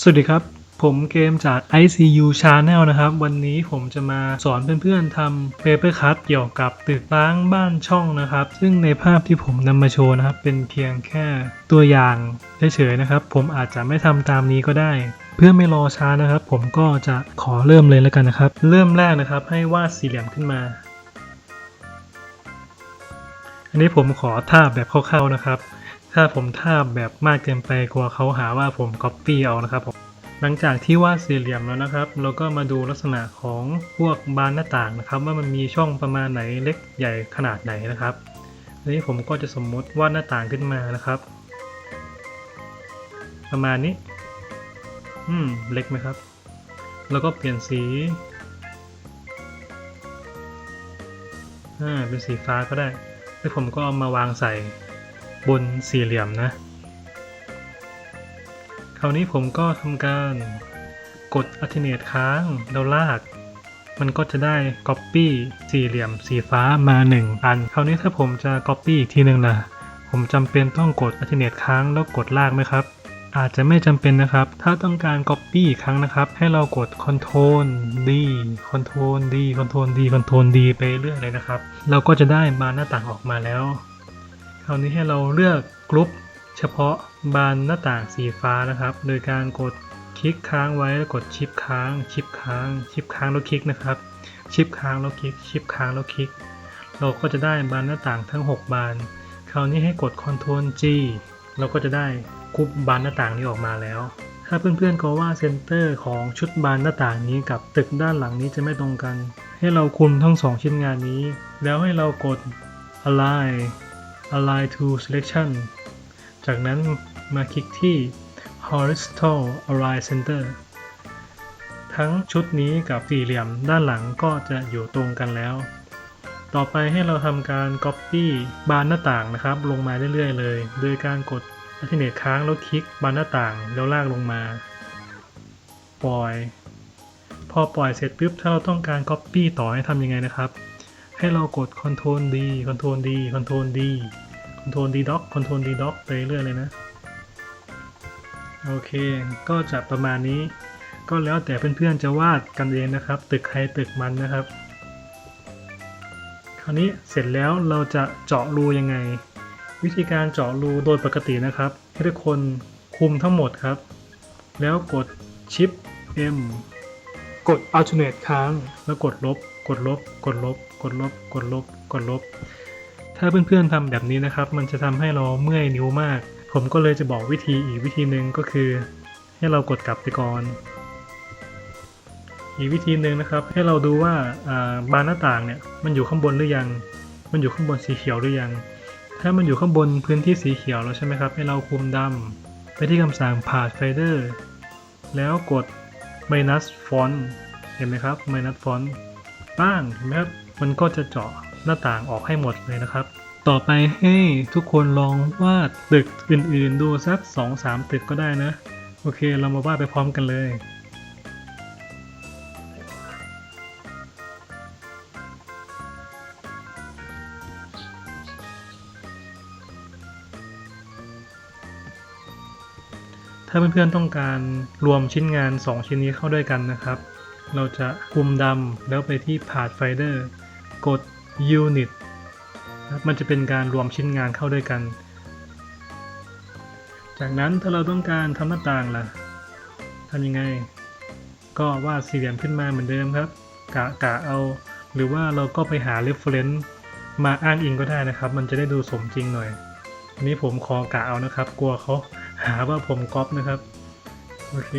สวัสดีครับ ผมเกมจาก ICU Channel นะครับ วันนี้ผมจะมาสอนเพื่อนๆทำ Paper Cut เกี่ยวกับตึกล้างบ้านช่องนะครับ ซึ่งในภาพที่ผมนำมาโชว์นะครับ เป็นเพียงแค่ตัวอย่างเฉยๆนะครับ ผมอาจจะไม่ทำตามนี้ก็ได้ เพื่อไม่รอช้านะครับ ผมก็จะขอเริ่มเลยแล้วกันนะครับ เริ่มแรกนะครับ ให้วาดสี่เหลี่ยมขึ้นมา อันนี้ผมขอท่าแบบคร่าวๆนะครับ ถ้าผมทาบแบบมากเกินไปกลัวเขาหาว่าผมก๊อปปี้เอานะครับผมหลังจากที่วาดสี่เหลี่ยมแล้วนะครับ เราก็มาดูลักษณะของพวกบานหน้าต่างนะครับ ว่ามันมีช่องประมาณไหนเล็กใหญ่ขนาดไหนนะครับทีนี้ผมก็จะสมมติวาดหน้าต่างขึ้นมานะครับ ประมาณนี้ อืมเล็กไหมครับ แล้วก็เปลี่ยนสีอ่าเป็นสีฟ้าก็ได้แล้วผมก็เอามาวางใส่ บนสี่เหลี่ยมนะ คราวนี้ผมก็ทำการกด alternate ค้างแล้วลาก มันก็จะได้ copy สี่เหลี่ยมสีฟ้ามา 1 อัน คราวนี้ถ้าผมจะ copy อีกทีหนึ่งล่ะ ผมจำเป็นต้องกด alternate ค้างแล้วกดลากไหมครับ อาจจะไม่จำเป็นนะครับ ถ้าต้องการ copy อีกครั้งนะครับ ให้เรากด Ctrl D Ctrl D Ctrl D Ctrl D ไปเรื่อยเลยนะครับ เราก็จะได้บาหน้าต่างออกมาแล้ว คราวนี้ให้เราเลือกกรุ๊ปเฉพาะบานหน้าต่างสีฟ้านะครับ โดยการกดคลิกค้างไว้แล้วกดชิปค้างชิปค้างชิปค้างแล้วคลิกนะครับ ชิปค้างแล้วคลิกชิปค้างแล้วคลิก เราก็จะได้บานหน้าต่างทั้ง 6 บาน คราวนี้ให้กด Ctrl G เราก็จะได้กรุ๊ปบานหน้าต่างนี้ออกมาแล้ว ถ้าเพื่อนๆก็ว่าเซนเตอร์ของชุดบานหน้าต่างนี้กับตึกด้านหลังนี้จะไม่ตรงกัน ให้เราคุมทั้งสองชิ้นงานนี้ แล้วให้เรากด align align to selection จากนั้นมาคลิกที่ horizontal align center ทั้งชุดนี้กับสี่เหลี่ยมด้านหลังก็จะอยู่ตรงกันแล้ว ต่อไปให้เราทำการ copy บานหน้าต่างนะครับ ลงมาเรื่อยๆเลย โดยการกด alternate ค้างแล้วคลิกบานหน้าต่างแล้วลากลงมา ปล่อย พอปล่อยเสร็จปุ๊บถ้าเราต้องการ copy ต่อให้ทำยังไงนะครับ ให้เรากด Ctrl D Ctrl D Ctrl D Ctrl D Dock Ctrl D Dock ไปเรื่อยเลยนะ โอเค ก็จะประมาณนี้ ก็แล้วแต่เพื่อนๆจะวาดกันเองนะครับ ตึกใครตึกมันนะครับ คราวนี้เสร็จแล้วเราจะเจาะรูยังไง วิธีการเจาะรูโดยปกตินะครับ ให้ทุกคนคุมทั้งหมดครับ แล้วกด Shift M กด alternate ค้าง แล้วกดลบ กดลบ กดลบ กดลบ กดลบ กดลบ ถ้าเพื่อนๆทำแบบนี้นะครับ มันจะทำให้เราเมื่อยนิ้วมาก ผมก็เลยจะบอกวิธีอีกวิธีหนึ่งก็คือ ให้เรากดกลับไปก่อน อีกวิธีหนึ่งนะครับ ให้เราดูว่าบานหน้าต่างเนี่ยมันอยู่ข้างบนหรือยัง มันอยู่ข้างบนสีเขียวหรือยัง ถ้ามันอยู่ข้างบนพื้นที่สีเขียวแล้วใช่ไหมครับ ให้เราคุมดำไปที่คำสั่ง Path Fader แล้วกด minus font เห็นไหมครับ minus font ป้างเห็นไหมครับ มันก็จะเจาะ หน้าต่างออกให้หมดเลยนะครับ ต่อไปให้ทุกคนลองวาดตึกอื่นๆ ดูสัก 2-3 ตึกก็ได้นะ โอเคเรามาวาดไปพร้อมกันเลยถ้าเพื่อนๆต้องการรวมชิ้นงาน 2 ชิ้นนี้เข้าด้วยกันนะครับ เราจะคุมดำแล้วไปที่ Pathfinder กด Unit นะครับมันจะเป็นการรวมชิ้นงานเข้าด้วยกัน จากนั้นถ้าเราต้องการทำหน้าต่างล่ะทำยังไง ก็วาดสี่เหลี่ยมขึ้นมาเหมือนเดิมครับ กะกะเอา หรือว่าเราก็ไปหา reference มาอ้างอิงก็ได้นะครับ มันจะได้ดูสมจริงหน่อยอันนี้ผมขอกะเอานะครับ กลัวเขาหาว่าผมก๊อปนะครับ โอเค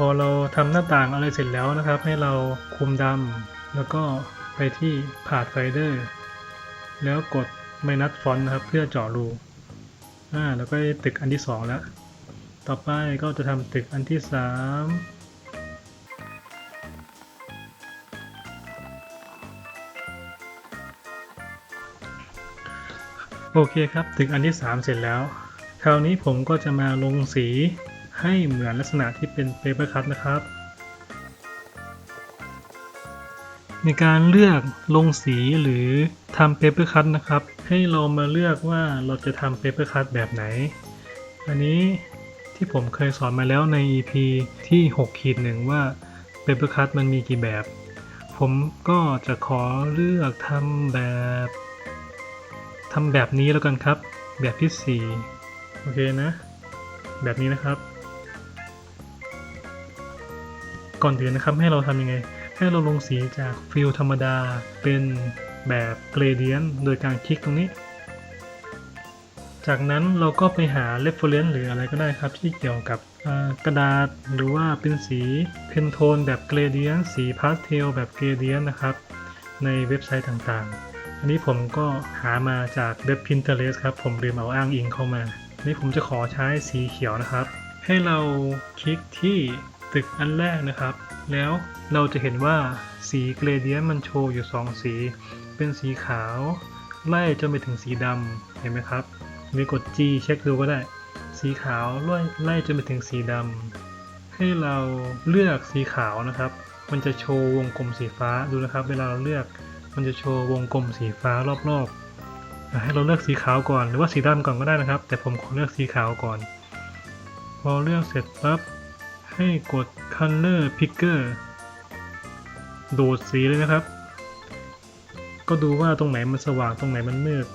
อาพอเราทำหน้าต่างอะไรเสร็จแล้วนะครับ ให้เราคุมดำแล้วก็ไปที่ Pathfinder แล้วกด minus font นะครับ เพื่อเจาะรูอ่าแล้วก็ตึกอันที่ 2 แล้ว ต่อไปก็จะทำตึกอันที่ 3โอเคครับ ตึกอันที่ 3 เสร็จแล้ว คราวนี้ผมก็จะมาลงสี ให้เหมือนลักษณะที่เป็น Paper Cut นะครับ ในการเลือกลงสีหรือททำ paper cut นะครับ ให้เรามาเลือกว่าเราจะทำ paper cut แบบไหน อันนี้ที่ผมเคยสอนมาแล้วใน EP ที่6ขีดหนึ่งว่า paper cut มันมีกี่แบบ ผมก็จะขอเลือกทำแบบทำแบบนี้แล้วกันครับ แบบที่ 4 โอเคนะ แบบนี้นะครับ ก่อนอื่นนะครับให้เราทำยังไง ให้เราลงสีจากฟิลธรรมดาเป็นแบบเกรเดียนโดยการคลิกตรงนี้ จากนั้นเราก็ไปหา reference หรืออะไรก็ได้ครับ ที่เกี่ยวกับกระดาษหรือว่าเป็นสีเพนโทนแบบเกรเดียนสีพาสเทลแบบเกรเดียนนะครับ ในเว็บไซต์ต่างๆ อันนี้ผมก็หามาจากเว็บ Pinterest ครับ ผมลืมเอาอ้างอิงเข้ามาอันนี้ผมจะขอใช้สีเขียวนะครับ ให้เราคลิกที่ ตึกอันแรกนะครับ แล้วเราจะเห็นว่าสีเกรเดียนมันโชว์อยู่ 2 สี เป็นสีขาว ไล่จนไปถึงสีดำเห็นไหมครับหรือกด G เช็คดูก็ได้ สีขาวไล่ไล่จนไปถึงสีดำให้เราเลือกสีขาวนะครับ มันจะโชว์วงกลมสีฟ้าดูนะครับ เวลาเราเลือกมันจะโชว์วงกลมสีฟ้ารอบๆอะให้เราเลือกสีขาวก่อนหรือว่าสีดำก่อนก็ได้นะครับ แต่ผมขอเลือกสีขาวก่อน พอเลือกเสร็จปั๊บ ให้กด color picker ดูดสีเลยนะครับ ก็ดูว่าตรงไหนมันสว่างตรงไหนมันมืด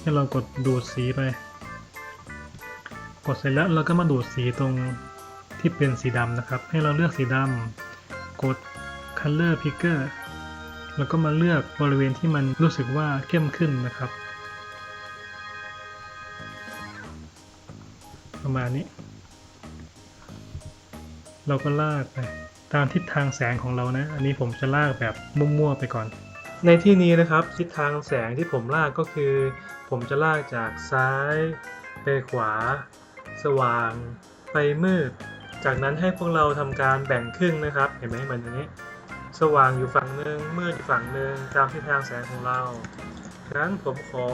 ให้เรากดดูดสีไป กดเสร็จแล้วเราก็มาดูดสีตรงที่เป็นสีดำนะครับ ให้เราเลือกสีดำกด color picker แล้วก็มาเลือกบริเวณที่มันรู้สึกว่าเข้มขึ้นนะครับ ประมาณนี้ เราก็ลากไป ตามทิศทางแสงของเรานะ อันนี้ผมจะลากแบบมั่วๆไปก่อน ในที่นี้นะครับทิศทางแสงที่ผมลากก็คือ ผมจะลากจากซ้ายไปขวา สว่าง ไปมืด จากนั้นให้พวกเราทำการแบ่งครึ่งนะครับ เห็นไหมมือนอย่างนี้ สว่างอยู่ฝั่งหนึ่งมืดอยู่ฝั่งหนึ่งตามทิศทางแสงของเราดังนั้นผมขอ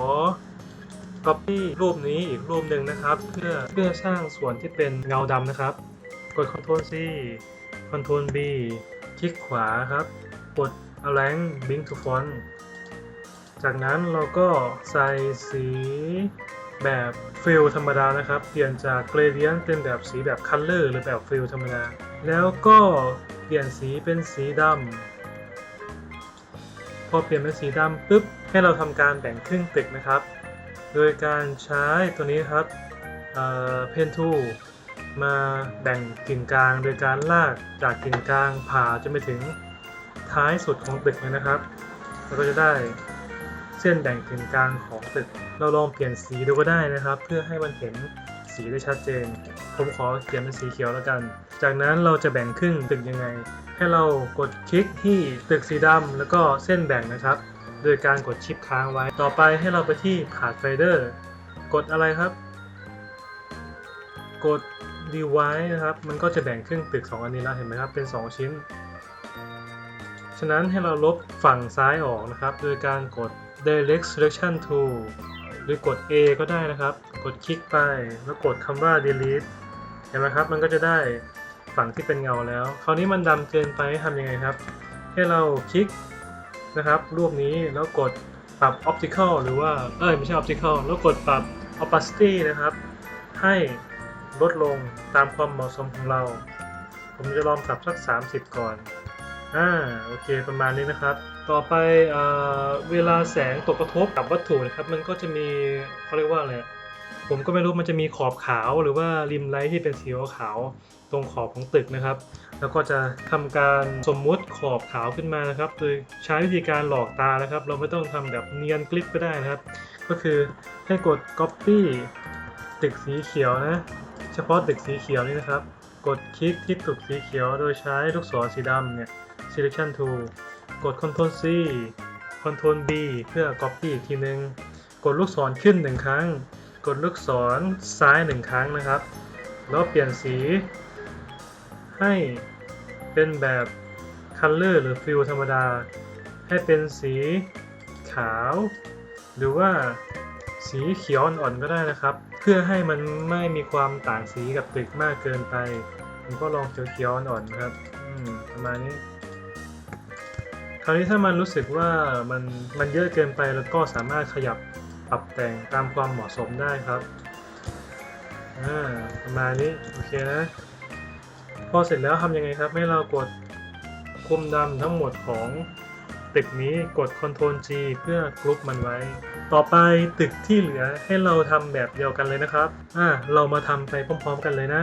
copy รูปนี้อีกรูปหนึ่งนะครับ เพื่อเพื่อสร้างส่วนที่เป็นเงาดำนะครับ กด Ctrl C Ctrl B คลิกขวาครับ กด Align Bring to Font จากนั้นเราก็ใส่สีแบบฟิลธรรมดานะครับ เปลี่ยนจาก Gradient เป็นแบบสีแบบ Color หรือแบบฟิลธรรมดา แล้วก็เปลี่ยนสีเป็นสีดำพอเปลี่ยนเป็นสีดำปุ๊บ ให้เราทำการแบ่งครึ่งตึกนะครับ โดยการใช้ตัวนี้ครับเพนทู มาแบ่งกึ่งกลางโดยการลากจากกึ่งกลางผ่าจนไปถึงท้ายสุดของตึกเลยนะครับเราก็จะได้เส้นแบ่งกึ่งกลางของตึก เราลองเปลี่ยนสีดูก็ได้นะครับ เพื่อให้มันเห็นสีได้ชัดเจน ผมขอเปลี่ยนเป็นสีเขียวแล้วกัน จากนั้นเราจะแบ่งครึ่งตึกยังไง ให้เรากดคลิกที่ตึกสีดำแล้วก็เส้นแบ่งนะครับ โดยการกดชิปค้างไว้ ต่อไปให้เราไปที่ผาดไฟเดอร์กดอะไรครับ กด Divide นะครับ มันก็จะแบ่งครึ่งตึก 2 อันนี้แล้วเห็นไหมครับ เป็น 2 ชิ้น ฉะนั้นให้เราลบฝั่งซ้ายออกนะครับ โดยการกด Direct Selection Tool หรือกด A ก็ได้นะครับ กดคลิกไป แล้วกดคำว่า Delete เห็นไหมครับ มันก็จะได้ฝั่งที่เป็นเงาแล้ว คราวนี้มันดำเกินไปทำยังไงครับ ให้เราคลิกนะครับ รูปนี้แล้วกดปรับ optical หรือว่า เอ้ย ไม่ใช่ optical แล้วกดปรับ opacity นะครับ ให้ ลดลงตามความเหมาะสมของเรา ผมจะลองปรับสัก 30 ก่อน อ่า โอเค ประมาณนี้นะครับ ต่อไปเอเวลาแสงตกกระทบกับวัตถุนะครับ มันก็จะมีเขาเรียกว่าอะไร ผมก็ไม่รู้มันจะมีขอบขาวหรือว่าริมไลท์ที่เป็นสีขาวตรงขอบของตึกนะครับ แล้วก็จะทำการสมมุติขอบขาวขึ้นมานะครับ โดยใช้วิธีการหลอกตานะครับ เราไม่ต้องทำแบบเนียนกลิปก็ได้นะครับ ก็คือให้กด copy ตึกสีเขียวนะ ฉพาะตึกสีเขียวนี่นะครับ กดคลิกที่ตึกสีเขียวโดยใช้ลูกศรสีดำเนี่ย selection tool กด Ctrl C Ctrl B เพื่อ copy อีกทีนึง กดลูกศรขึ้นหนึ่งครั้ง กดลูกศรซ้ายหนึ่งครั้งนะครับ แล้วเปลี่ยนสี ให้เป็นแบบ Color หรือ Fill ธรรมดา ให้เป็นสีขาว หรือว่าสีเขียวอ่อนๆก็ได้นะครับ พื่อให้มันไม่มีความต่างสีกับตึกมากเกินไป ผมก็ลองเขียวๆอ่อนๆนะครับอืมประมาณนี้ คราวนี้ถ้ามันรู้สึกว่ามันมันเยอะเกินไปแล้วก็สามารถขยับปรับแต่งตามความเหมาะสมได้ครับอ่าประมาณนี้โอเคนะ พอเสร็จแล้วทำยังไงครับ ให้เรากดคุมดำทั้งหมดของ ตึกนี้กด Ctrl G เพื่อกรุ๊ปมันไว้ ต่อไปตึกที่เหลือให้เราทำแบบเดียวกันเลยนะครับ อ่า เรามาทำไปพร้อม ๆ กันเลยนะ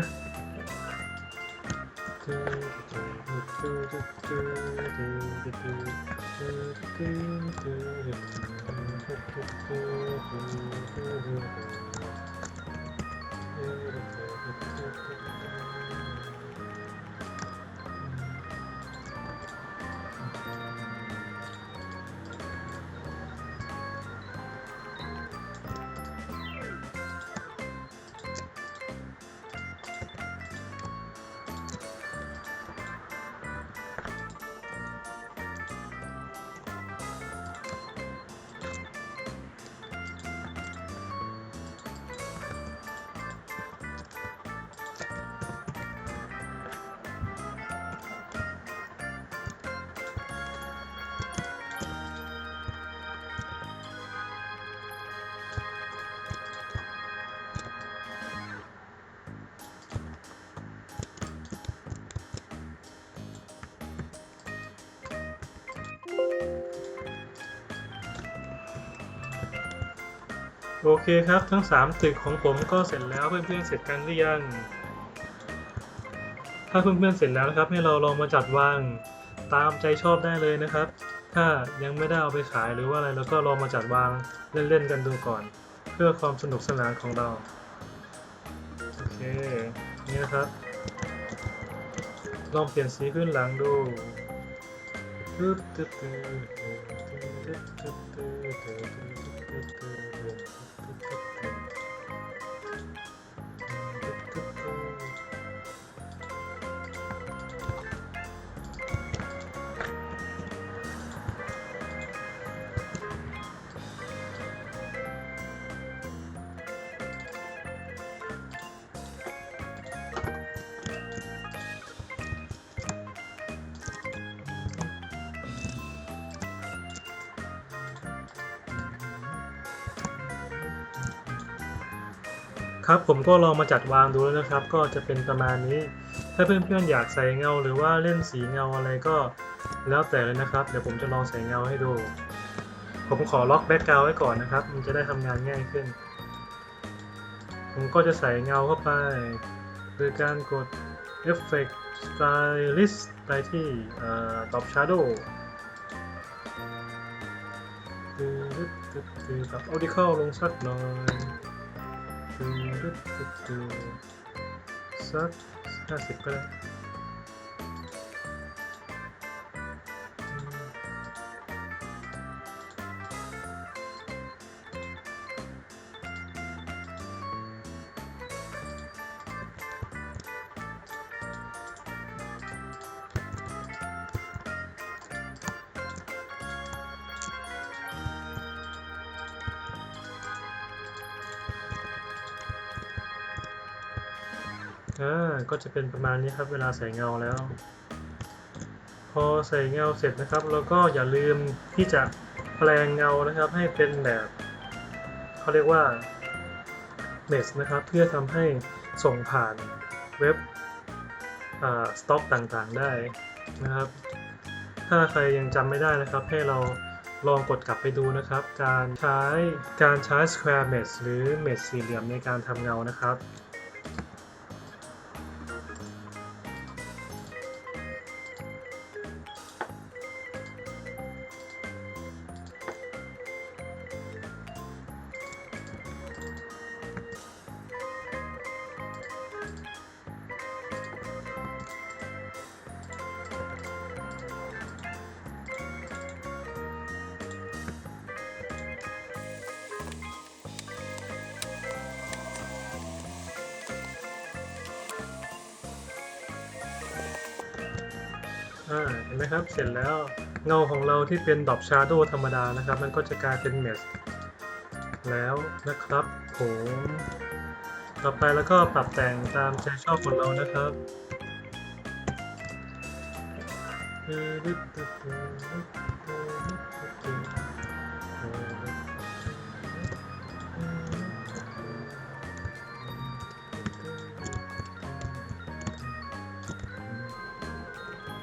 โอเคครับทั้ง 3 ตึกของผมก็เสร็จแล้วเพื่อนๆเสร็จกันหรือยัง ถ้าเพื่อนๆเสร็จแล้วนะครับให้เราลองมาจัดวางตามใจชอบได้เลยนะครับ ถ้ายังไม่ได้เอาไปขายหรือว่าอะไรเราก็ลองมาจัดวางเล่นๆกันดูก่อน เพื่อความสนุกสนานของเราโอเคนี่นะครับลองเปลี่ยนสีพื้นหลังดูตึ๊ดตึ๊ดตึ๊ดตึ๊ดตึ๊ด ครับผมก็ลองมาจัดวางดูแล้วนะครับ ก็จะเป็นประมาณนี้ ถ้าเพื่อนๆอยากใส่เงาหรือว่าเล่นสีเงาอะไรก็แล้วแต่เลยนะครับ เดี๋ยวผมจะลองใส่เงาให้ดู ผมขอล็อกแบ็กกราวไว้ก่อนนะครับ มันจะได้ทำงานง่ายขึ้น ผมก็จะใส่เงาเข้าไปโดยการกด Effect Stylist ไปที่เอ่อ Top Shadow คือปรับ Optical ลงสักหน่อย search a อ่าก็จะเป็นประมาณนี้ครับเวลาใส่เงาแล้ว พอใส่เงาเสร็จนะครับเราก็อย่าลืมที่จะแปลงเงานะครับ ให้เป็นแบบเขาเรียกว่า mesh นะครับ เพื่อทำให้ส่งผ่านเว็บสต็อกต่างๆได้นะครับ ถ้าใครยังจำไม่ได้นะครับ ให้เราลองกดกลับไปดูนะครับ การใช้การใช้ square mesh หรือ mesh สี่เหลี่ยมในการทำเงานะครับ อ่าเห็นไหมครับเสร็จแล้วเงาของเราที่เป็นดอบชาร์โดธรรมดานะครับ มันก็จะกลายเป็นเมสแล้วนะครับผมต่อไปแล้วก็ปรับแต่งตามใจชอบของเรานะครับ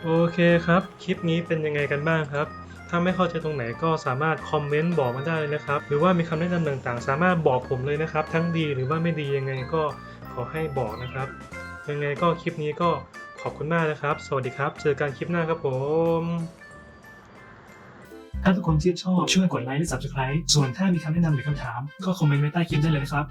โอเคครับ คลิปนี้เป็นยังไงกันบ้างครับ ถ้าไม่เข้าใจตรงไหนก็สามารถคอมเมนต์บอกมาได้เลยนะครับ หรือว่ามีคำแนะนำต่างๆ สามารถบอกผมเลยนะครับ ทั้งดีหรือว่าไม่ดียังไงก็ขอให้บอกนะครับ ยังไงก็คลิปนี้ก็ขอบคุณมากนะครับ สวัสดีครับ เจอกันคลิปหน้าครับผม ถ้าทุกคนที่ชอบช่วยกดไลค์และ subscribe ส่วนถ้ามีคำแนะนำหรือคำถาม ก็คอมเมนต์ไว้ใต้คลิปได้เลยนะครับ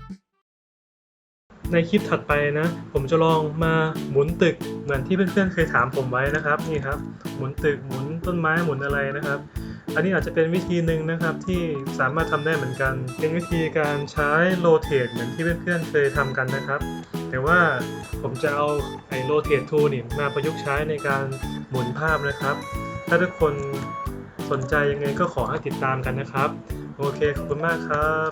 ในคลิปถัดไปนะ ผมจะลองมาหมุนตึกเหมือนที่เพื่อนๆเคยถามผมไว้นะครับนี่ครับ หมุนตึกหมุนต้นไม้หมุนอะไรนะครับ อันนี้อาจจะเป็นวิธีหนึ่งนะครับที่สามารถทำได้เหมือนกัน เป็นวิธีการใช้โรเตทเหมือนที่เพื่อนๆเคยทำกันนะครับ แต่ว่าผมจะเอาไอ้โรเตททูนี่มาประยุกต์ใช้ในการหมุนภาพนะครับ ถ้าทุกคนสนใจยังไงก็ขอให้ติดตามกันนะครับ โอเคขอบคุณมากครับ